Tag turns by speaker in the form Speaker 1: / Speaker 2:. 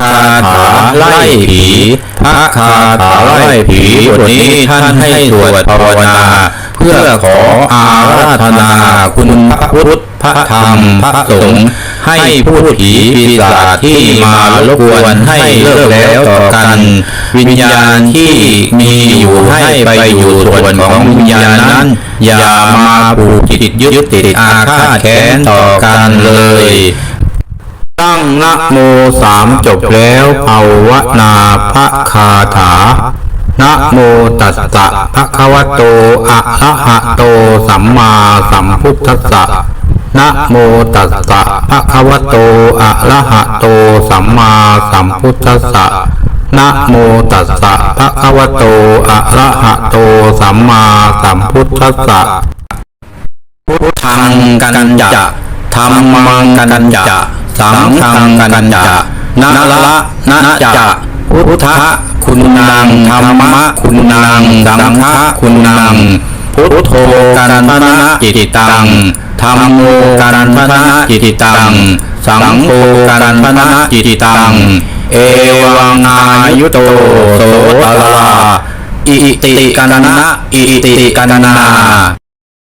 Speaker 1: คาถาไล่ผีพระคาถาไล่ผีบทนี้ท่านให้สวดภาวนา เพื่อขออาราธนาคุณพระพุทธพระธรรมพระสงฆ์ให้พูดผีปีศาจที่มารบกวนให้เลิกแล้วต่อกัน วิญญาณที่มีอยู่ให้ไปอยู่ส่วนของวิญญาณนั้น อย่ามาผูกจิตยึดติดอาฆาตแค้นต่อกันเลย นะโมสามจบแล้วภาวนาพระคาถานะโมตัสสะภะคะวะโต อะระหะโต สัมมาสัมพุทธัสสะนะโมตัสสะภะคะวะโต อะระหะโต สัมมาสัมพุทธัสสะนะโมตัสสะภะคะวะโต อะระหะโต สัมมาสัมพุทธัสสะพุทธังกันจะธรรมังกันจะ สังฆังกันจะนะละนะจะพุทธะคุณนังธรรมะคุณนังสังฆะคุณนังพุทโธกันทนะจิตตังธรรมโมกันทนะจิตตัง สังโฆกันทนะจิตตัง เอวังอายุโตโสตลาอิติกันนะอิติกันนา